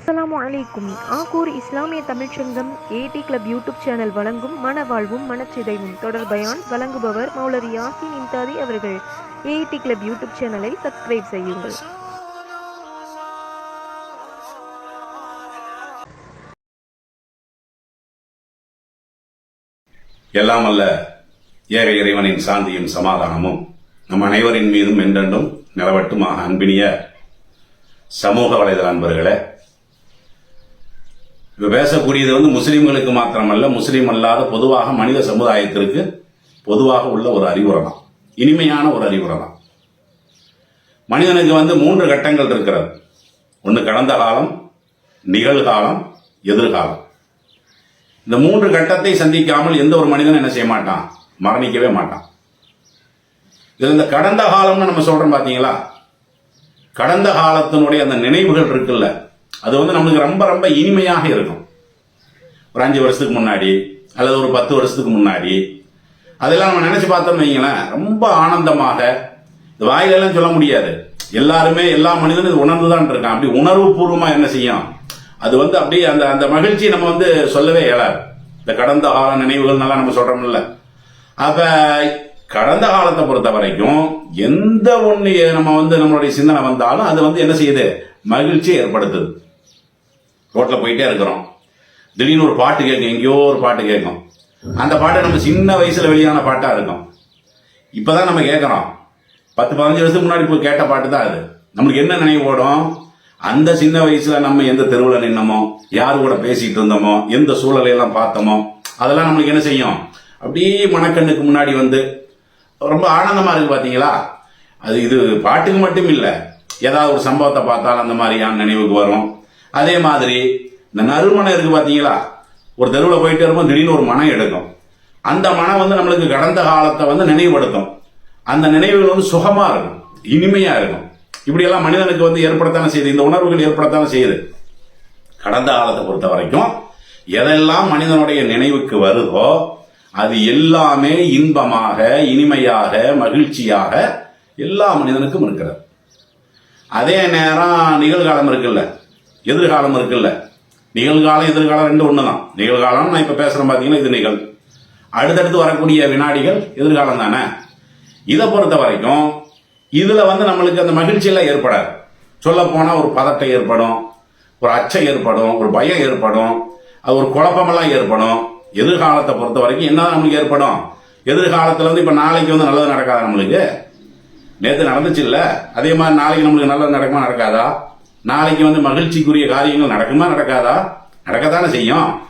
அஸ்ஸலாமு அலைக்கும். ஆகூர் இஸ்லாமிய தமிழ்ச்சங்கம் ஏடி கிளப் யூடியூப் சேனல் வழங்கும் மனவாழ்வும் மனச்சிதைவும் தொடர்பயான் வழங்குபவர் மௌலவி யாசின் இம்தாதி அவர்கள். ஏடி கிளப் யூடியூப் சேனலை சப்ஸ்கிரைப் செய்யுங்கள். எல்லாம் அல்ல ஏக இறைவனின் சாந்தியும் சமாதானமும் நம் அனைவரின் மீதும் என்றென்றும் நிலவட்டுமாக அன்பினிய சமூக வலைதள அன்பர்களே இப்போ பேசக்கூடியது வந்து முஸ்லீம்களுக்கு மாத்திரமல்ல முஸ்லீம் அல்லாத பொதுவாக மனித சமுதாயத்திற்கு பொதுவாக உள்ள ஒரு அறிவுரை தான் இனிமையான ஒரு அறிவுரை தான் மனிதனுக்கு வந்து மூன்று கட்டங்கள் இருக்கிறது. ஒன்று கடந்த காலம் நிகழ்காலம் எதிர்காலம். இந்த மூன்று கட்டத்தை சந்திக்காமல் எந்த ஒரு மனிதனும் என்ன செய்ய மாட்டான்? மரணிக்கவே மாட்டான். இதில் இந்த கடந்த காலம்னு நம்ம சொல்கிறோம் பார்த்தீங்களா கடந்த காலத்தினுடைய அந்த நினைவுகள் இருக்குல்ல அது வந்து நம்மளுக்கு ரொம்ப ரொம்ப இனிமையாக இருக்கும். ஒரு அஞ்சு வருஷத்துக்கு முன்னாடி அல்லது ஒரு பத்து வருஷத்துக்கு முன்னாடி. அதெல்லாம் நம்ம நினைச்சு பார்த்தோம்னு வைங்களேன் ரொம்ப ஆனந்தமாக. இது வாயிலெல்லாம் சொல்ல முடியாது. எல்லாருமே எல்லா மனிதனும் இது உணர்ந்துதான் இருக்கான் அப்படி உணர்வு பூர்வமாக என்ன செய்யும்? அது வந்து அப்படியே அந்த அந்த மகிழ்ச்சி நம்ம வந்து சொல்லவே இயலாது. இந்த கடந்த கால நினைவுகள் நல்லா நம்ம சொல்றோம்ல. அப்ப கடந்த காலத்தை பொறுத்த வரைக்கும் எந்த ஒண்ணு நம்ம வந்து நம்மளுடைய சிந்தனை வந்தாலும் அது வந்து என்ன செய்யுது? மகிழ்ச்சியை ஏற்படுத்துது. ரோட்டில் போயிட்டே இருக்கிறோம். திடீர்னு ஒரு பாட்டு கேட்கும் எங்கேயோ ஒரு பாட்டு கேட்கும். அந்த பாட்டு நம்ம சின்ன வயசில் வெளியான பாட்டாக இருக்கும். இப்போ தான் நம்ம கேட்குறோம். பத்து பதினஞ்சு வருஷத்துக்கு முன்னாடி போய் கேட்ட பாட்டு தான் அது. நம்மளுக்கு என்ன நினைவு ஓடும்? அந்த சின்ன வயசில் நம்ம எந்த தெருவில் நின்னமோ யார் கூட பேசிகிட்டு இருந்தோமோ எந்த சூழலையெல்லாம் பார்த்தோமோ அதெல்லாம் நம்மளுக்கு என்ன செய்யும்? அப்படியே மனக்கண்ணுக்கு முன்னாடி வந்து ரொம்ப ஆனந்தமாக இருக்குது பார்த்தீங்களா அது இது பாட்டுக்கு மட்டும் இல்லை. ஏதாவது ஒரு சம்பவத்தை பார்த்தாலும் அந்த மாதிரியான நினைவுக்கு வரும். அதே மாதிரி இந்த நறுமணம் இருக்கு பார்த்தீங்களா ஒரு தெருவில் போயிட்டு வரும்போது திடீர்னு ஒரு மனம் எடுக்கும். அந்த மனம் வந்து நம்மளுக்கு கடந்த காலத்தை வந்து நினைவுபடுத்தும். அந்த நினைவுகள் வந்து சுகமாக இருக்கும் இனிமையாக இருக்கும். இப்படியெல்லாம் மனிதனுக்கு வந்து ஏற்படத்தானே செய்யுது. இந்த உணர்வுகள் ஏற்படத்தானே செய்யுது. கடந்த காலத்தை பொறுத்த வரைக்கும் எதெல்லாம் மனிதனுடைய நினைவுக்கு வருதோ அது எல்லாமே இன்பமாக இனிமையாக மகிழ்ச்சியாக எல்லா மனிதனுக்கும் இருக்கிறது. அதே நேரம் நிகழ்காலம் இருக்குல்ல. எதிர்காலம் இருக்குல்ல. நிகழ்காலம் எதிர்காலம் ரெண்டு ஒன்று தான் நிகழ்காலம் நான் இப்போ பேசுகிறேன் பார்த்தீங்கன்னா இது நிகழ். அடுத்தடுத்து வரக்கூடிய வினாடிகள் எதிர்காலம் தானே. இதை பொறுத்த வரைக்கும் இதில் வந்து நம்மளுக்கு அந்த மகிழ்ச்சியெல்லாம் ஏற்படாது. சொல்லப்போனால் ஒரு பதட்டம் ஏற்படும் ஒரு அச்சம் ஏற்படும் ஒரு பயம் ஏற்படும் அது ஒரு குழப்பமெல்லாம் ஏற்படும். எதிர்காலத்தை பொறுத்த வரைக்கும் என்ன நம்மளுக்கு ஏற்படும்? எதிர்காலத்தில் வந்து இப்போ நாளைக்கு வந்து நல்லது நடக்காது நம்மளுக்கு? நேற்று நடந்துச்சு இல்லை? அதே மாதிரி நாளைக்கு நம்மளுக்கு நல்லது நடக்குமா நடக்காதா? நாளைக்கு வந்து மகிழ்ச்சிக்குரிய காரியங்கள் நடக்குமா நடக்காதா? நடக்கத்தானே செய்யும்.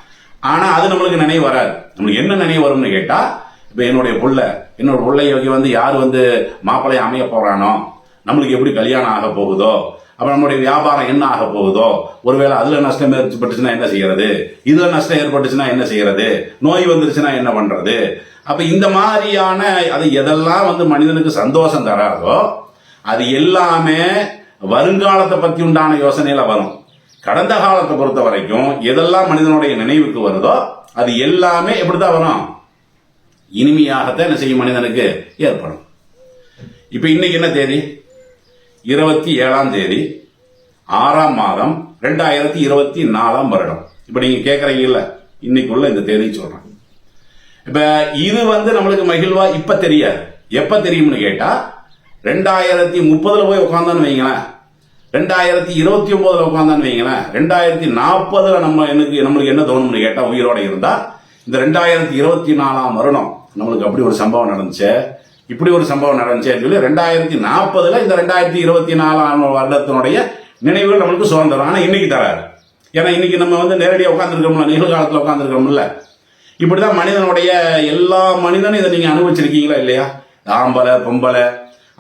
ஆனா அது நம்மளுக்கு நினைவு வராது. நம்மளுக்கு என்ன நினைவு வரும்னு கேட்டா இப்ப என்னுடைய புள்ள என்னோட பிள்ளைக்கு வந்து யார் வந்து மாப்பிள்ளையை அமைய போறானோ நம்மளுக்கு எப்படி கல்யாணம் ஆக போகுதோ அப்ப நம்மளுடைய வியாபாரம் என்ன ஆக போகுதோ ஒருவேளை அதுல நஷ்டம் ஏற்பட்டுச்சுன்னா என்ன செய்யறது? இதுல நஷ்டம் ஏற்பட்டுச்சுன்னா என்ன செய்யறது? நோய் வந்துருச்சுன்னா என்ன பண்றது? அப்ப இந்த மாதிரியான அது எதெல்லாம் வந்து மனிதனுக்கு சந்தோஷம் தராதோ அது எல்லாமே வருங்காலத்தை பற்றி உண்டான யோசனையில் வரும். கடந்த காலத்தை பொறுத்த வரைக்கும் எதெல்லாம் மனிதனுடைய நினைவுக்கு வருதோ அது எல்லாமே எப்படி தான் வரும்? இனிமையாகத்தான் என்ன செய்யும் மனிதனுக்கு? ஏற்படும். இப்போ இன்னைக்கு என்ன தேதி? இருபத்தி ஏழாம் தேதி ஆறாம் மாதம் ரெண்டாயிரத்தி இருபத்தி நாலாம் வருடம். இப்போ நீங்கள் கேட்குறீங்கல்ல இன்னைக்குள்ள இந்த தேதி சொல்கிறேன் இப்போ இது வந்து நம்மளுக்கு மகிழ்வா இப்போ தெரியாது. எப்போ தெரியும்னு கேட்டால் ரெண்டாயிரத்தி முப்பதுல போய் உட்காந்தான்னு வைங்களேன். ரெண்டாயிரத்தி இருபத்தி ஒன்பதுல உட்காந்தான்னு வைங்களேன். ரெண்டாயிரத்தி நாற்பதுல நம்ம எனக்கு நம்மளுக்கு என்ன தோணும்னு கேட்டால் உயிரோட இருந்தா இந்த ரெண்டாயிரத்தி இருபத்தி நாலாம் வருடம் நம்மளுக்கு அப்படி ஒரு சம்பவம் நடந்துச்சு. இப்படி ஒரு சம்பவம் நடந்துச்சு சொல்லி ரெண்டாயிரத்தி நாற்பதுல இந்த ரெண்டாயிரத்தி இருபத்தி நாலாம் வருடத்தினுடைய நினைவுகள் நம்மளுக்கு சுதந்திரம் ஆனால் இன்னைக்கு தராது ஏன்னா இன்னைக்கு நம்ம வந்து நேரடியாக உட்காந்துருக்கோம்ல நிகழ்காலத்தில் உட்காந்துருக்கோம்ல இப்படிதான் மனிதனுடைய எல்லா மனிதனும் இதை நீங்க அனுபவிச்சிருக்கீங்களா இல்லையா? ஆம்பளை பொம்பளை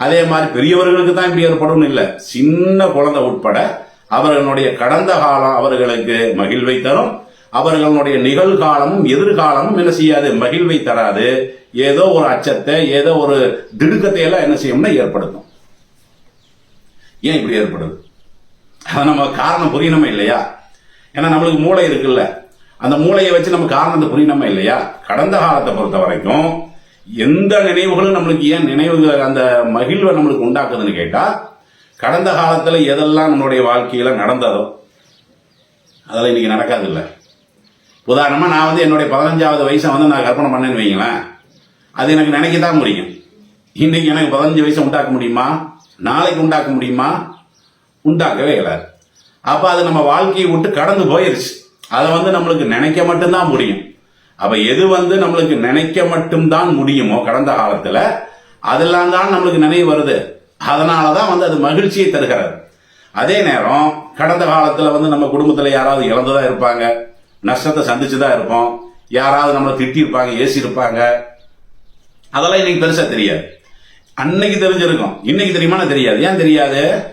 அதே மாதிரி பெரியவர்களுக்கு தான் இப்படி ஏற்படும் இல்லை. சின்ன குழந்தை உட்பட அவர்களுடைய கடந்த காலம் அவர்களுக்கு மகிழ்வை தரும். அவர்களுடைய நிகழ்காலமும் எதிர்காலமும் என்ன செய்யாது? மகிழ்வை தராது. ஏதோ ஒரு அச்சத்தை ஏதோ ஒரு திடுக்கத்தை எல்லாம் என்ன செய்யும்னா ஏற்படுத்தும். ஏன் இப்படி ஏற்படுது? அது நம்ம காரணம் புரியணுமா இல்லையா? ஏன்னா நம்மளுக்கு மூளை இருக்குல்ல. அந்த மூளையை வச்சு நம்ம காரணத்தை புரியணுமா இல்லையா? கடந்த காலத்தை பொறுத்த வரைக்கும் எந்த நினைவுகளும் நம்மளுக்கு ஏன் நினைவு அந்த மகிழ்வை நம்மளுக்கு உண்டாக்குதுன்னு கேட்டா கடந்த காலத்துல எதெல்லாம் நம்மளுடைய வாழ்க்கையில நடந்ததோ அதெல்லாம் இன்னைக்கு நடக்காது இல்லை உதாரணமா நான் வந்து என்னுடைய பதினஞ்சாவது வயசை வந்து நான் கற்பனை பண்ணேன்னு வைங்களேன். அது எனக்கு நினைக்க தான் முடியும். இன்னைக்கு எனக்கு பதினஞ்சு வயசு உண்டாக்க முடியுமா? நாளைக்கு உண்டாக்க முடியுமா? உண்டாக்கவே இல்லை. அப்போ அது நம்ம வாழ்க்கையை விட்டு கடந்து போயிருச்சு. அதை வந்து நம்மளுக்கு நினைக்க மட்டும்தான் முடியும். அப்ப எது வந்து நம்மளுக்கு நினைக்க மட்டும்தான் முடியுமோ கடந்த காலத்துல அதெல்லாம் தான் நம்மளுக்கு நினைவு வருது. அதனாலதான் வந்து அது மகிழ்ச்சியை தருகிறது. அதே நேரம் கடந்த காலத்துல வந்து நம்ம குடும்பத்துல யாராவது இழந்துதான் இருப்பாங்க நஷ்டத்தை சந்திச்சுதான் இருப்போம் யாராவது நம்மளை திட்டியிருப்பாங்க ஏசியிருப்பாங்க. அதெல்லாம் இன்னைக்கு பெருசா தெரியாது. அன்னைக்கு தெரிஞ்சிருக்கும். இன்னைக்கு தெரியுமா? தெரியாது. ஏன் தெரியாது?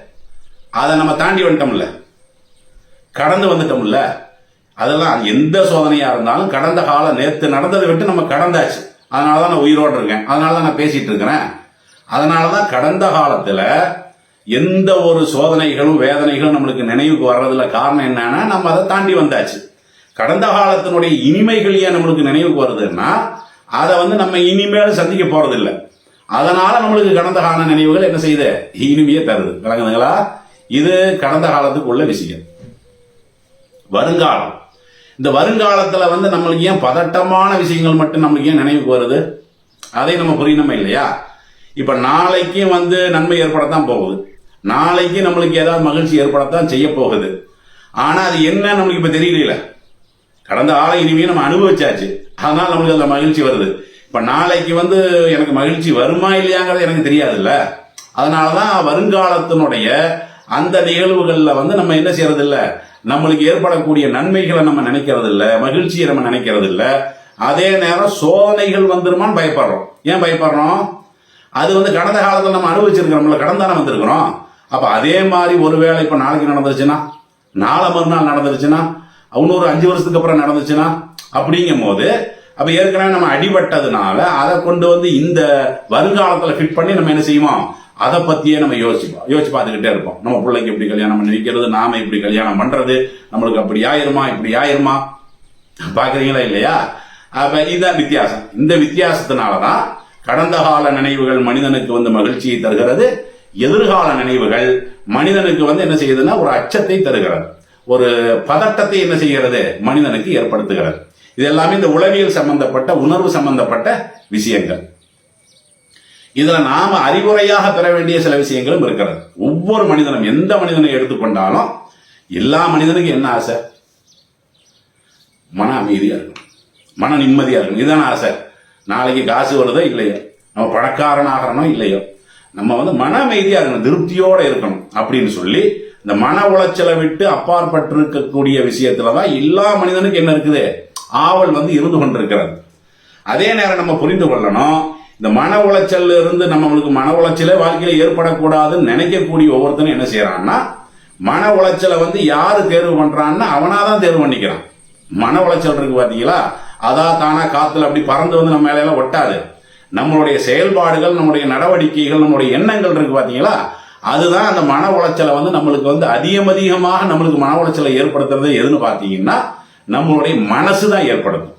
அதை நம்ம தாண்டி வந்துட்டோம்ல. கடந்து வந்துட்டோம்ல. அதெல்லாம் எந்த சோதனையாக இருந்தாலும் கடந்த காலம் நேற்று நடந்ததை விட்டு நம்ம கடந்தாச்சு. அதனால தான் நான் உயிரோடு இருக்கேன். அதனால தான் நான் பேசிகிட்டு இருக்கிறேன். அதனால தான் கடந்த காலத்தில் எந்த ஒரு சோதனைகளும் வேதனைகளும் நம்மளுக்கு நினைவுக்கு வர்றதுல காரணம் என்னன்னா நம்ம அதை தாண்டி வந்தாச்சு. கடந்த காலத்தினுடைய இனிமைகள் ஏன் நம்மளுக்கு நினைவுக்கு வருதுன்னா அதை வந்து நம்ம இனிமேல் சந்திக்க போறதில்லை. அதனால நம்மளுக்கு கடந்த கால நினைவுகள் என்ன செய்யுது? இனிமையே தருது. விளங்குதுங்களா? இது கடந்த காலத்துக்கு உள்ள விஷயம். வருங்காலம். இந்த வருங்காலத்தில் வந்து நம்மளுக்கு ஏன் பதட்டமான விஷயங்கள் மட்டும் நம்மளுக்கு ஏன் நினைவுக்கு வருது? அதை நம்ம புரியணுமா இல்லையா? இப்போ நாளைக்கும் வந்து நன்மை ஏற்படத்தான் போகுது. நாளைக்கு நம்மளுக்கு ஏதாவது மகிழ்ச்சி ஏற்படத்தான் செய்ய போகுது. ஆனால் அது என்ன நம்மளுக்கு இப்போ தெரியல கடந்த ஆளை இனிமே நம்ம அனுபவிச்சாச்சு. அதனால் நம்மளுக்கு அந்த மகிழ்ச்சி வருது. இப்போ நாளைக்கு வந்து எனக்கு மகிழ்ச்சி வருமா இல்லையாங்கிறது எனக்கு தெரியாதுல்ல. அதனாலதான் வருங்காலத்தினுடைய அந்த நிகழ்வுகளில் வந்து நம்ம என்ன செய்யறது நம்மளுக்கு ஏற்படக்கூடிய நன்மைகளை நம்ம நினைக்கிறது இல்லை மகிழ்ச்சியை நம்ம நினைக்கிறது இல்லை அதே நேரம் சோதனைகள் வந்துருமான்னு பயப்படுறோம். ஏன் பயப்படுறோம்? அது வந்து கடந்த காலத்தில் நம்ம அனுபவிச்சிருக்கிறோம்ல கடன்தானே வந்திருக்கிறோம். அப்போ அதே மாதிரி ஒருவேளை இப்போ நாளைக்கு நடந்துருச்சுன்னா நாளை மறுநாள் நடந்துருச்சுன்னா இன்னொரு அஞ்சு வருஷத்துக்கு அப்புறம் நடந்துச்சுன்னா அப்படிங்கும் போது அப்போ ஏற்கனவே நம்ம அடிபட்டதுனால அதை கொண்டு வந்து இந்த வருங்காலத்தில் ஃபிட் பண்ணி நம்ம என்ன செய்வோம்? அதை பத்தியே நம்ம யோசிப்போம். யோசிச்சு பார்த்துக்கிட்டே இருப்போம். நம்ம பிள்ளைக்கு இப்படி கல்யாணம் பண்ணி வைக்கிறது நாம இப்படி கல்யாணம் பண்றது நம்மளுக்கு அப்படி ஆயிருமா இப்படி ஆயிருமா? பாக்குறீங்களா இல்லையா? அப்ப இதுதான் வித்தியாசம். இந்த வித்தியாசத்தினாலதான் கடந்த கால நினைவுகள் மனிதனுக்கு வந்து மகிழ்ச்சியை தருகிறது. எதிர்கால நினைவுகள் மனிதனுக்கு வந்து என்ன செய்யுதுன்னா ஒரு அச்சத்தை தருகிறது. ஒரு பதட்டத்தை என்ன செய்கிறது? மனிதனுக்கு ஏற்படுத்துகிறது. இது எல்லாமே இந்த உளவியல் சம்பந்தப்பட்ட உணர்வு சம்பந்தப்பட்ட விஷயங்கள். இதுல நாம அறிவுரையாக பெற வேண்டிய சில விஷயங்களும் இருக்கிறது. ஒவ்வொரு மனிதனும் எந்த மனிதனை எடுத்துக்கொண்டாலும் எல்லா மனிதனுக்கும் என்ன ஆசை? மன அமைதியா இருக்கும் மன நிம்மதியா இருக்கும் இதுதான் ஆசை. நாளைக்கு காசு வருதோ இல்லையோ? நம்ம பணக்காரன் ஆகிறனோ இல்லையோ? நம்ம வந்து மன அமைதியா இருக்கணும். திருப்தியோட இருக்கணும் அப்படின்னு சொல்லி இந்த மன உளைச்சலை விட்டு அப்பாற்பட்டு இருக்கக்கூடிய விஷயத்துலதான் எல்லா மனிதனுக்கும் என்ன இருக்குது? ஆவல் வந்து இருந்து கொண்டிருக்கிறது. அதே நேரம் நம்ம புரிந்து கொள்ளணும். இந்த மன உளைச்சல் இருந்து நம்மளுக்கு மன உளைச்சலே வாழ்க்கையில் ஏற்படக்கூடாதுன்னு நினைக்கக்கூடிய ஒவ்வொருத்தனும் என்ன செய்யறான்னா மன உளைச்சலை வந்து யாரு தேர்வு பண்றான்னா அவனாதான் தேர்வு பண்ணிக்கிறான். மன உளைச்சல் இருக்கு பாத்தீங்களா? அதா தானா காத்துல அப்படி பறந்து வந்து நம்ம மேலையெல்லாம் ஒட்டாது. நம்மளுடைய செயல்பாடுகள் நம்முடைய நடவடிக்கைகள் நம்முடைய எண்ணங்கள் இருக்கு பாத்தீங்களா? அதுதான் அந்த மன உளைச்சலை வந்து நம்மளுக்கு வந்து அதிகம் அதிகமாக நம்மளுக்கு மன உளைச்சலை ஏற்படுத்துறது எதுன்னு பாத்தீங்கன்னா நம்மளுடைய மனசு தான் ஏற்படுத்தும்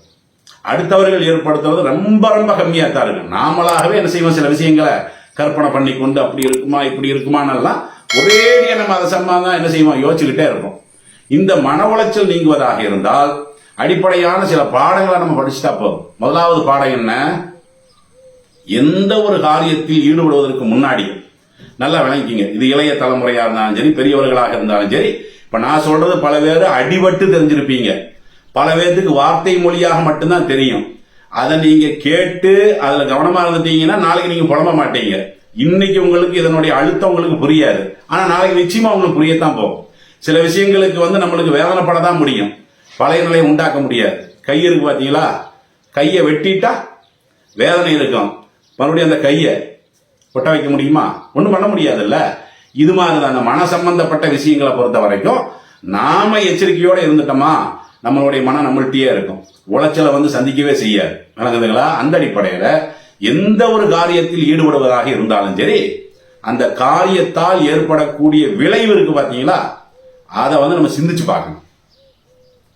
அடுத்தவர்கள் ஏற்படுத்துறது ரொம்ப ரொம்ப கம்மியாக தான் இருக்கு. நாமளாகவே என்ன செய்வோம்? சில விஷயங்களை கற்பனை பண்ணி கொண்டு அப்படி இருக்குமா இப்படி இருக்குமானெல்லாம் ஒரே நம்ம அதை சம்பந்தம் என்ன செய்வோம்? யோசிச்சுக்கிட்டே இருப்போம். இந்த மன உளைச்சல் நீங்குவதாக இருந்தால் அடிப்படையான சில பாடங்களை நம்ம படிச்சுட்டா போதும். முதலாவது பாடம் என்ன? எந்த ஒரு காரியத்தில் ஈடுபடுவதற்கு முன்னாடி நல்லா விளங்கிக்கிங்க. இது இளைய தலைமுறையாக இருந்தாலும் சரி பெரியவர்களாக இருந்தாலும் சரி இப்போ நான் சொல்றது பல பேர் அடிபட்டு தெரிஞ்சிருப்பீங்க. பல பேர்த்துக்கு வார்த்தை மொழியாக மட்டும்தான் தெரியும். அதை நீங்க கேட்டு அதுல கவனமா இருந்துட்டீங்கன்னா நாளைக்கு நீங்க புலம்ப மாட்டீங்க. இன்னைக்கு உங்களுக்கு இதனுடைய அழுத்தம் உங்களுக்கு புரியாது. ஆனா நாளைக்கு நிச்சயமா உங்களுக்கு புரியத்தான் போகும். சில விஷயங்களுக்கு வந்து நம்மளுக்கு வேதனைப்பட தான் முடியும். பழைய நிலையை உண்டாக்க முடியாது. கை இருக்கு பாத்தீங்களா? கையை வெட்டிட்டா வேதனை இருக்கும். மறுபடியும் அந்த கையை ஒட்ட வைக்க முடியுமா? ஒன்றும் பண்ண முடியாதுல்ல. இது மாதிரி தான் அந்த மன சம்பந்தப்பட்ட விஷயங்களை பொறுத்த வரைக்கும் நாம எச்சரிக்கையோட இருந்துட்டோமா? நம்மளுடைய மனம் நம்மள்கிட்டயே இருக்கும். உளைச்சலை வந்து சந்திக்கவே செய்யாது. விளங்குதுங்களா? அந்த அடிப்படையில எந்த ஒரு காரியத்தில் ஈடுபடுவதாக இருந்தாலும் சரி அந்த காரியத்தால் ஏற்படக்கூடிய விளைவு இருக்கு பாத்தீங்களா? அதை வந்து நம்ம சிந்திச்சு பார்க்கணும்.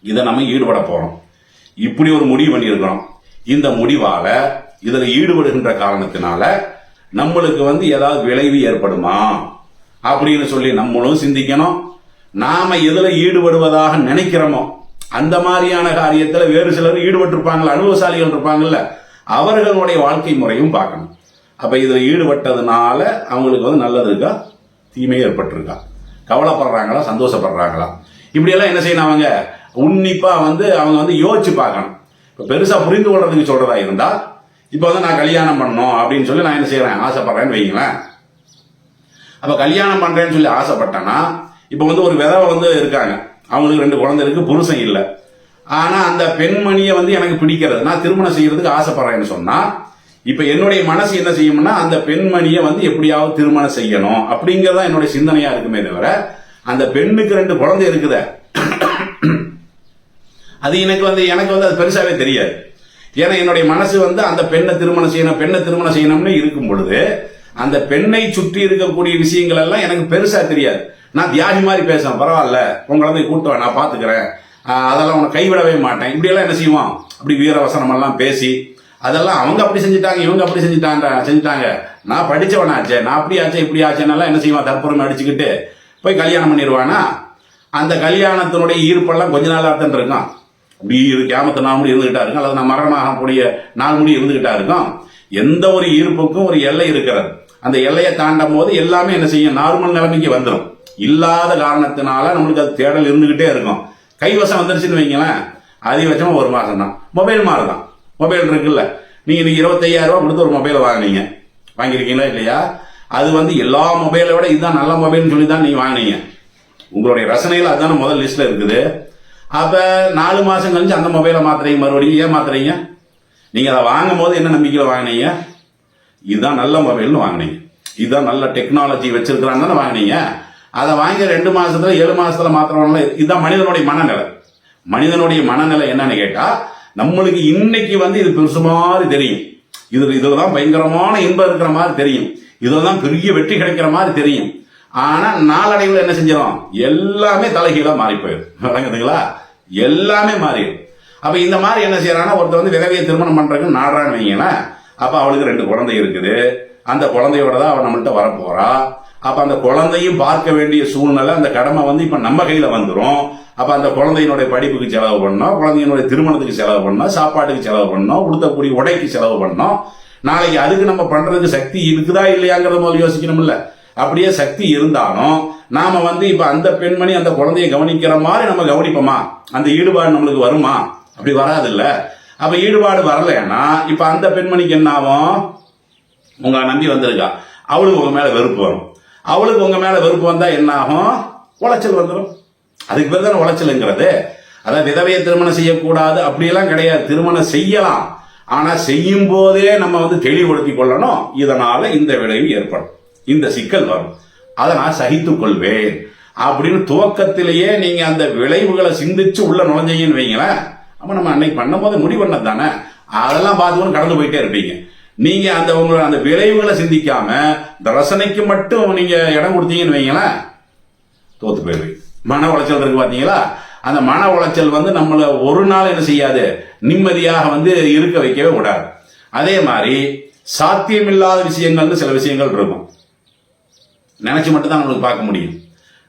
இதை நம்ம ஈடுபட போறோம். இப்படி ஒரு முடிவு பண்ணியிருக்கிறோம். இந்த முடிவால இதுல ஈடுபடுகின்ற காரணத்தினால நம்மளுக்கு வந்து ஏதாவது விளைவு ஏற்படுமா? அப்படின்னு சொல்லி நம்மளும் சிந்திக்கணும். நாம எதுல ஈடுபடுவதாக நினைக்கிறோமோ அந்த மாதிரியான காரியத்தில் வேறு சிலர் ஈடுபட்டிருப்பாங்கல்ல அனுபவசாலிகள் இருப்பாங்கல்ல அவர்களுடைய வாழ்க்கை முறையும் பார்க்கணும். அப்போ இதில் ஈடுபட்டதுனால அவங்களுக்கு வந்து நல்லது இருக்கா? தீமை ஏற்பட்டிருக்கா? கவலைப்படுறாங்களா? சந்தோஷப்படுறாங்களா? இப்படியெல்லாம் என்ன செய்யணும் அவங்க? உன்னிப்பாக வந்து அவங்க வந்து யோசிச்சு பார்க்கணும். இப்போ பெருசாக புரிந்து கொள்றதுக்கு சொல்கிறதா இருந்தால் இப்போ வந்து நான் கல்யாணம் பண்ணணும் அப்படின்னு சொல்லி நான் என்ன செய்கிறேன் ஆசைப்படுறேன்னு வைங்களேன். அப்போ கல்யாணம் பண்ணுறேன்னு சொல்லி ஆசைப்பட்டேன்னா இப்போ வந்து ஒரு விதவை வந்து இருக்காங்க. அவங்களுக்கு ரெண்டு குழந்தை இருக்கு புருஷன் இல்லை. ஆனால் அந்த பெண்மணியை வந்து எனக்கு பிடிக்கிறது. நான் திருமணம் செய்யறதுக்கு ஆசைப்படுறேன்னு சொன்னால் இப்போ என்னுடைய மனசு என்ன செய்யும்னா அந்த பெண்மணியை வந்து எப்படியாவது திருமணம் செய்யணும் அப்படிங்கறதா என்னுடைய சிந்தனையாக இருக்குமே தவிர அந்த பெண்ணுக்கு ரெண்டு குழந்தை இருக்குத. அது எனக்கு வந்து எனக்கு வந்து அது பெருசாகவே தெரியாது. ஏன்னா என்னுடைய மனசு வந்து அந்த பெண்ணை திருமணம் செய்யணும் பெண்ணை திருமணம் செய்யணும்னு இருக்கும் பொழுது அந்த பெண்ணை சுற்றி இருக்கக்கூடிய விஷயங்கள் எல்லாம் எனக்கு பெருசா தெரியாது. நான் தியாகி மாதிரி பேசுவேன் பரவாயில்ல. உன் குழந்தைய கூட்டு நான் பார்த்துக்கிறேன். அதெல்லாம் உன்னை கைவிடவே மாட்டேன். இப்படியெல்லாம் என்ன செய்வான்? அப்படி வீரவசனமெல்லாம் பேசி அதெல்லாம் அவங்க அப்படி செஞ்சுட்டாங்க இவங்க அப்படி செஞ்சுட்டாங்க செஞ்சுட்டாங்க. நான் படிச்சவனாச்சே நான் அப்படி ஆச்சே இப்படி ஆச்சேன்னெல்லாம் என்ன செய்வான்? தற்புறம் அடிச்சுக்கிட்டு போய் கல்யாணம் பண்ணிடுவானா? அந்த கல்யாணத்தினுடைய ஈர்ப்பெல்லாம் கொஞ்ச நாள் தான் இருக்கும் இப்படி இரு கேமத்து நாள் முடி இருந்துகிட்டா இருக்கும். அல்லது நான் மரணமாகக்கூடிய நாள் முடி இருந்துகிட்டா இருக்கும். எந்த ஒரு ஈர்ப்புக்கும் ஒரு எல்லை இருக்கிறது. அந்த எல்லையை தாண்டும் போது எல்லாமே என்ன செய்யும்? நார்மல் நிலைமைக்கு வந்துடும் இல்லாத காரணத்தினால நம்மளுக்கு அது தேடல் இருந்துகிட்டே இருக்கும். கைவசம் வந்துருச்சுன்னு வைங்களேன் அதிகபட்சமாக ஒரு மாதம் தான். மொபைல் மாதிரி தான் மொபைல் இருக்குல்ல. நீங்கள் இன்னைக்கு இருபத்தையாயிரம் கொடுத்து ஒரு மொபைலை வாங்குனீங்க. வாங்கியிருக்கீங்களா இல்லையா? அது வந்து எல்லா மொபைலை விட இதுதான் நல்ல மொபைல்னு சொல்லி தான் நீங்கள் வாங்குனீங்க. உங்களுடைய ரசனையில் அதுதானே முதல் லிஸ்ட்டில் இருக்குது. அப்போ நாலு மாதம் கழிச்சு அந்த மொபைலை மாத்துறீங்க மறுபடியும் ஏன் மாத்துறீங்க? நீங்கள் அதை வாங்கும் போது என்ன நம்பிக்கையில் வாங்குனீங்க? இதுதான் நல்ல மொபைல்னு வாங்குனீங்க. இதுதான் நல்ல டெக்னாலஜி வச்சிருக்கிறாங்கன்னு வாங்குனீங்க. அதை வாங்கி ரெண்டு மாசத்துல ஏழு மாசத்துல மாத்திரம்ல இதுதான் மனிதனுடைய மனநிலை. மனிதனுடைய மனநிலை என்னன்னு கேட்டா நம்மளுக்கு இன்னைக்கு வந்து இது பெருசு மாதிரி தெரியும். இது இதுல தான் பயங்கரமான இன்பம் இருக்கிற மாதிரி தெரியும். இதுல தான் பெரிய வெற்றி கிடைக்கிற மாதிரி தெரியும். ஆனா நாளடைவில் என்ன செஞ்சிடும் எல்லாமே தலைகீழா மாறி போயிடும் விளங்குதுங்களா? எல்லாமே மாறிடும். அப்ப இந்த மாதிரி என்ன செய்யறான்னா ஒருத்தர் வந்து விதவையை திருமணம் பண்றதுக்கு நாடுறான்னு வைங்களேன். அப்ப அவளுக்கு ரெண்டு குழந்தை இருக்குது. அந்த குழந்தையோட தான் அவன் நம்மள்கிட்ட வரப்போறா. அப்ப அந்த குழந்தையும் பார்க்க வேண்டிய சூழ்நிலை அந்த கடமை வந்து இப்ப நம்ம கையில வந்துடும் அப்ப அந்த குழந்தையினுடைய படிப்புக்கு செலவு பண்ணோம் குழந்தையினுடைய திருமணத்துக்கு செலவு பண்ணோம் சாப்பாட்டுக்கு செலவு பண்ணோம் உடுத்தக்கூடிய உடைக்கு செலவு பண்ணோம். நாளைக்கு அதுக்கு நம்ம பண்றதுக்கு சக்தி இருக்குதா இல்லையாங்கிறத முதல்ல யோசிக்கணும்ல. அப்படியே சக்தி இருந்தாலும் நாம வந்து இப்ப அந்த பெண்மணி அந்த குழந்தைய கவனிக்கிற மாதிரி நம்ம கவனிப்போமா? அந்த ஈடுபாடு நம்மளுக்கு வருமா? அப்படி வராது இல்ல அப்ப ஈடுபாடு வரலன்னா இப்ப அந்த பெண்மணிக்கு என்ன ஆகும்? உங்களை நம்பி வந்திருக்கா. அவளுக்கு உங்க மேல வெறுப்பு வரும். அவளுக்கு உங்க மேல வெறுப்பு வந்தா என்ன ஆகும்? உளைச்சல் வந்துடும் அதுக்கு பேர் தானே உளைச்சலுங்கிறது. அதான் விதவையை திருமணம் செய்யக்கூடாது அப்படியெல்லாம் கிடையாது. திருமணம் செய்யலாம். ஆனா செய்யும் போதே நம்ம வந்து தெளிவுபடுத்திக் கொள்ளணும். இதனால இந்த விளைவு ஏற்படும். இந்த சிக்கல் வரும். அதை நான் சகித்துக் கொள்வேன். அப்படின்னு துவக்கத்திலேயே நீங்க அந்த விளைவுகளை சிந்திச்சு உள்ள நுழைஞ்சீங்கன்னு வைங்களேன். அப்ப நம்ம அன்னைக்கு பண்ணும்போது முடிவு பண்ணது தானே. அதெல்லாம் பார்த்துக்கணும் கடந்து போயிட்டே இருப்பீங்க. நீங்க அந்த உங்களோட அந்த விளைவுகளை சிந்திக்காம இந்த ரசனைக்கு மட்டும் நீங்க இடம் கொடுத்தீங்கன்னு வைங்களேன் தோத்து போயிடுவீங்க மன உளைச்சல் இருக்கு பாத்தீங்களா? அந்த மன உளைச்சல் வந்து நம்மள ஒரு நாள் என்ன செய்யாது? நிம்மதியாக வந்து இருக்க வைக்கவே விடாது அதே மாதிரி சாத்தியமில்லாத விஷயங்கள்னு சில விஷயங்கள் இருக்கும். நினைச்சு மட்டும்தான் நம்மளுக்கு பார்க்க முடியும்.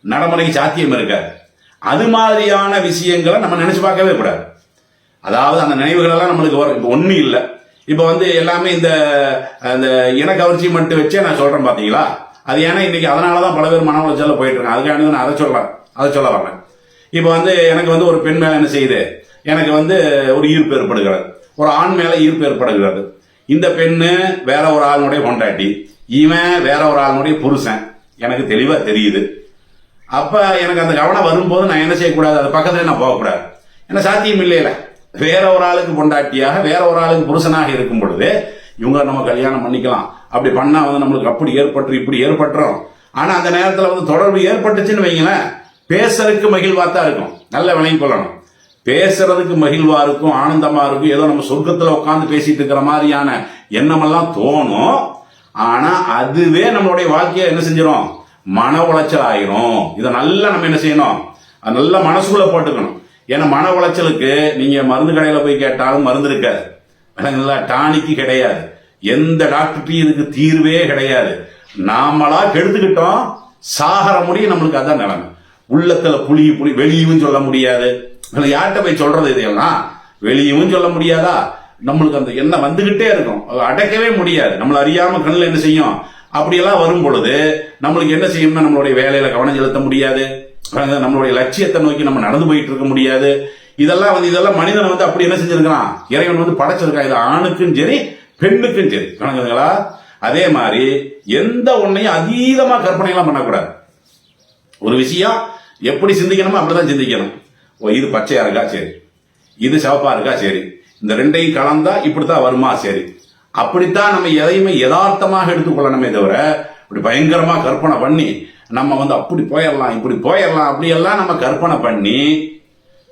நடைமுறைக்கு சாத்தியம் இருக்காது. அது மாதிரியான விஷயங்களை நம்ம நினைச்சு பார்க்கவே கூடாது. அதாவது அந்த நினைவுகளெல்லாம் நம்மளுக்கு வரும். இப்போ ஒன்றும் இல்லை. இப்போ வந்து எல்லாமே இந்த அந்த இனக்கவர்ச்சி மட்டும் வச்சே நான் சொல்கிறேன் பார்த்தீங்களா அது ஏன்னா இன்னைக்கு அதனால தான் பல பேர் மன உளைச்சல்ல போயிட்டு இருக்காங்க அதுக்காண்டி நான் அதை சொல்கிறேன் அதை சொல்ல வரேன் இப்போ வந்து எனக்கு வந்து ஒரு பெண் மேலே என்ன செய்யுது? எனக்கு வந்து ஒரு ஈர்ப்பு ஏற்படுகிறது. ஒரு ஆண் மேலே ஈர்ப்பு ஏற்படுகிறது. இந்த பெண்ணு வேற ஒரு ஆளுடைய கொண்டாட்டி இவன் வேற ஒரு ஆளுடைய புருஷன். எனக்கு தெளிவாக தெரியுது. அப்போ எனக்கு அந்த கவனம் வரும்போது நான் என்ன செய்யக்கூடாது? அது பக்கத்தில் நான் போகக்கூடாது. ஏன்னா சாத்தியம் இல்லையில வேற ஒரு ஆளுக்கு பொண்டாட்டியாக வேற ஒரு ஆளுக்கு புருஷனாக இருக்கும் பொழுது இவங்க நம்ம கல்யாணம் பண்ணிக்கலாம். அப்படி பண்ணா வந்து நம்மளுக்கு அப்படி ஏற்பட்டு இப்படி ஏற்பட்டுறோம். ஆனா அந்த நேரத்துல வந்து தொடர்பு ஏற்பட்டுச்சுன்னு வைங்களேன் பேசுறதுக்கு மகிழ்வா தான் இருக்கும். நல்ல விளங்கி கொள்ளணும். பேசுறதுக்கு மகிழ்வா இருக்கும் ஆனந்தமா இருக்கும். ஏதோ நம்ம சொர்க்கத்துல உட்காந்து பேசிட்டு இருக்கிற மாதிரியான எண்ணமெல்லாம் தோணும். ஆனா அதுவே நம்மளுடைய வாழ்க்கையை என்ன செஞ்சிடும் மன உளைச்சல் ஆயிரும் இதை நல்லா நம்ம என்ன செய்யணும்? அது நல்லா மனசுக்குள்ள போட்டுக்கணும். ஏன்னா மன உளைச்சலுக்கு நீங்க மருந்து கடையில போய் கேட்டாலும் மருந்து இருக்காது. விலங்குல டானிக்கு கிடையாது. எந்த டாக்டர்ட்டையும் இதுக்கு தீர்வே கிடையாது. நாமளா கெடுத்துக்கிட்டோம். சாகர முடியும் நம்மளுக்கு அதான் நிலைமை. உள்ளத்துல புளி புளி வெளியவும் சொல்ல முடியாது. யார்கிட்ட போய் சொல்றது இதையெல்லாம்? வெளியவும் சொல்ல முடியாதா? நம்மளுக்கு அந்த எண்ணம் வந்துகிட்டே இருக்கும். அது முடியாது. நம்மள அறியாம கண்ணில் என்ன செய்யும்? அப்படியெல்லாம் வரும் பொழுது நம்மளுக்கு என்ன செய்யணும்னா நம்மளுடைய வேலையில கவனம் செலுத்த முடியாது. நம்மளுடைய லட்சியத்தை நோக்கி நம்ம நடந்து போயிட்டு இருக்க முடியாது. இதெல்லாம் வந்து இதெல்லாம் மனிதனை வந்து அப்படி என்ன செஞ்சிருக்கிறான்? இறைவன் வந்து படைச்சிருக்கான். இது ஆணுக்கும் சரி பெண்ணுக்கும் சரி. கணக்குங்களா? அதே மாதிரி எந்த ஒன்னையும் அதீதமா கற்பனை எல்லாம் பண்ணக்கூடாது. ஒரு விஷயம் எப்படி சிந்திக்கணுமோ அப்படிதான் சிந்திக்கணும். ஓ இது பச்சையா இருக்கா? சரி. இது சிவப்பா இருக்கா? சரி. இந்த ரெண்டையும் கலந்தா இப்படித்தான் வருமா? சரி. அப்படித்தான் நம்ம எதையுமே யதார்த்தமாக எடுத்துக்கொள்ளணுமே தவிர இப்படி பயங்கரமா கற்பனை பண்ணி நம்ம வந்து அப்படி போயிடலாம் இப்படி போயிடலாம் அப்படியெல்லாம் நம்ம கற்பனை பண்ணி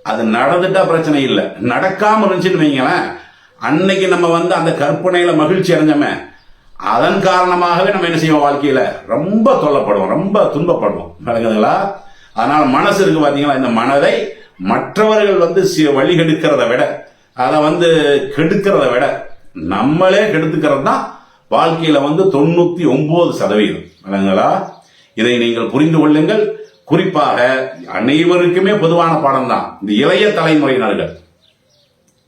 அது நடந்துட்டா பிரச்சனை இல்லை. நடக்காமல் இருந்துச்சுன்னு வைங்களேன் அன்னைக்கு நம்ம வந்து அந்த கற்பனையில மகிழ்ச்சி அடைஞ்சோமே அதன் காரணமாகவே நம்ம என்ன செய்வோம் வாழ்க்கையில? ரொம்ப தொல்லப்படுவோம் ரொம்ப துன்பப்படுவோம். விளங்குதுங்களா? அதனால மனசு இருக்கு பாத்தீங்களா? இந்த மனதை மற்றவர்கள் வந்து சி- வழி கெடுக்கிறத விட அதை வந்து கெடுக்கிறத விட நம்மளே கெடுத்துக்கிறது தான் வாழ்க்கையில வந்து தொண்ணூத்தி ஒன்பது சதவீதம். விளங்குங்களா இதை நீங்கள் புரிந்து கொள்ளுங்கள். குறிப்பாக அனைவருக்குமே பொதுவான பாடம் தான் இந்த இளைய தலைமுறையினர்கள்.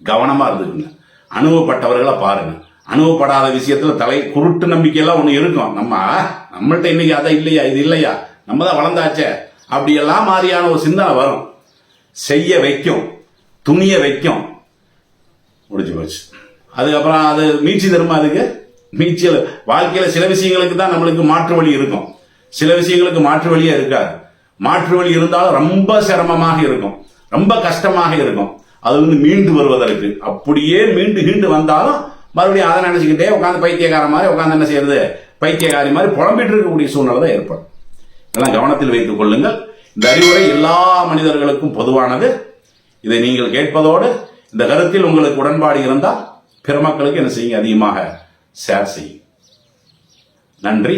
கவனமா இருந்துக்குங்க. அனுபவப்பட்டவர்களை பாருங்க. அனுபவப்படாத விஷயத்துல தலை குருட்டு நம்பிக்கையெல்லாம் ஒண்ணு இருக்கும். நம்ம நம்மள்ட்ட இன்னைக்கு அதை இல்லையா இது இல்லையா? நம்ம தான் வளர்ந்தாச்சே. அப்படியெல்லாம் மாதிரியான ஒரு சிந்தனை வரும். செய்ய வைக்கும். துணிய வைக்கும். முடிஞ்சு போச்சு. அதுக்கப்புறம் அது மீட்சி தருமா அதுக்கு? மீட்சியில். வாழ்க்கையில சில விஷயங்களுக்கு தான் நம்மளுக்கு மாற்று வழி இருக்கும். சில விஷயங்களுக்கு மாற்று வழியே இருக்காது. மாற்று வழி இருந்தாலும் ரொம்ப சிரமமாக இருக்கும். ரொம்ப கஷ்டமாக இருக்கும். அது வந்து மீண்டு வருவதற்கு. அப்படியே மீண்டு மீண்டு வந்தாலும் மறுபடியும் அதை நினைச்சுக்கிட்டே உட்காந்து பைத்தியக்கார மாதிரி உட்காந்து என்ன செய்யறது? பைத்தியக்காரி மாதிரி புலம்பிட்டு இருக்கக்கூடிய சூழ்நிலை தான் ஏற்படும். இதெல்லாம் கவனத்தில் வைத்துக் கொள்ளுங்கள். இந்த அறிவுரை எல்லா மனிதர்களுக்கும் பொதுவானது. இதை நீங்கள் கேட்பதோடு இந்த கருத்தில் உங்களுக்கு உடன்பாடு இருந்தால் பிற மக்களுக்கு என்ன செய்யுங்க? அதிகமாக ஷேர் செய்யும் நன்றி.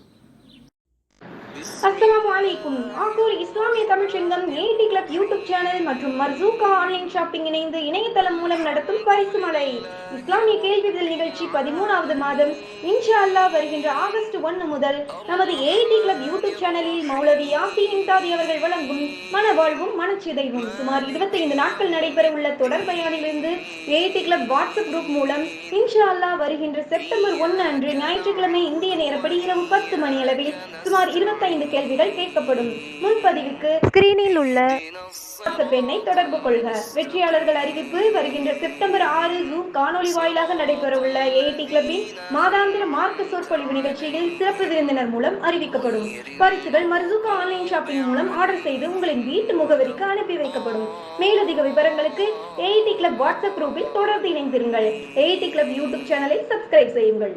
அஸ்லாம் வலைக்கும் ஆகூர் இஸ்லாமிய தமிழ்ச்சங்கம் ஏடி கிளப் யூடியூப் சேனல் மற்றும் மர்சூகா ஆன்லைன் ஷாப்பிங் இணைந்து இணையதளம் மூலம் நடத்தும் பரிசு மலை இஸ்லாமிய கேள்விகள் நிகழ்ச்சி பதிமூணாவது மாதம். இன்ஷா அல்லாஹ் வருகின்ற ஆகஸ்ட் ஒன்று முதல் நமது ஏடி கிளப் யூடியூப் சேனலில் மௌலவி யாசின் இம்தாதி அவர்கள் வழங்கும் மனவாழ்வும் மனச்சிதைவும் சுமார் 25 நாட்கள் நடைபெற உள்ள தொடர் பயணிலிருந்து ஏடி கிளப் வாட்ஸ்அப் குரூப் மூலம் இன்ஷா அல்லாஹ் வருகின்ற செப்டம்பர் ஒன்று அன்று ஞாயிற்றுக்கிழமை இந்திய நேரப்படி இரவு பத்து மணி அளவில் சுமார் 25 கேள்விகள் கேட்கப்படும். முன்பதிவுக்கு ஸ்கிரீனில் உள்ள எண்ணை தொடர்பு கொள்க. வெற்றியாளர்கள் அறிவிப்பு வருகின்ற செப்டம்பர் ஆறு ஜூம் காணொளி வாயிலாக நடைபெறவுள்ள ஏஐடி கிளப்பின் மாதாந்திர மார்க்க சொற்பொழிவு நிகழ்ச்சியில் சிறப்பு விருந்தினர் மூலம் அறிவிக்கப்படும். பரிசுகள் மர்சூகா ஆன்லைன் ஷாப்பிங் மூலம் ஆர்டர் செய்து உங்களின் வீட்டு முகவரிக்கு அனுப்பி வைக்கப்படும். மேலதிக விவரங்களுக்கு ஏஐடி கிளப் வாட்ஸ்அப் குரூப்பில் தொடர்ந்து இணைந்திருங்கள். ஏஐடி கிளப் யூடியூப் சேனலை சப்ஸ்கிரைப் செய்யுங்கள்.